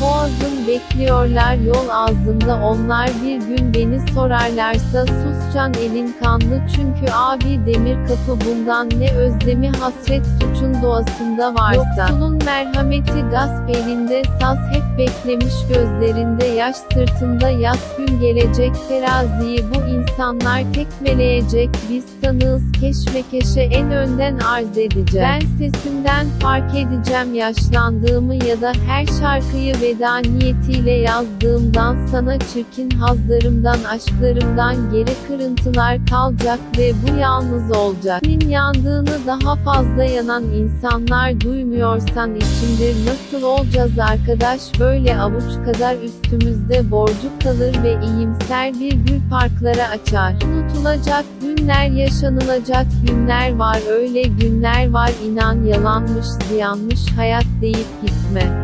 Boğazım bekliyorlar yol ağzımda onlar bir gün beni sorarlarsa sus can elin kanlı çünkü abi demir kapı bundan ne özlemi hasret suçun doğasında varsa. Yoksulun merhameti gasp elinde saz hep beklemiş gözlerinde yaş sırtında yaz gün gelecek teraziyi bu insanlar tekmeleyecek biz tanığız keşmekeşe en önden arz edeceğim. Ben sesimden fark edeceğim yaşlandığımı ya da her şarkıyı veda niyetiyle yazdığımdan sana çirkin hazlarımdan aşklarımdan geri kırıntılar kalacak ve bu yalnız olacak. Senin yandığını daha fazla yanan insanlar duymuyorsan içindir nasıl olacağız arkadaş böyle avuç kadar üstümüzde borcu kalır ve iyimser bir gül parklara açar. Unutulacak günler yaşanılacak günler var öyle günler var inan yalanmış ziyanmış hayat deyip gitme.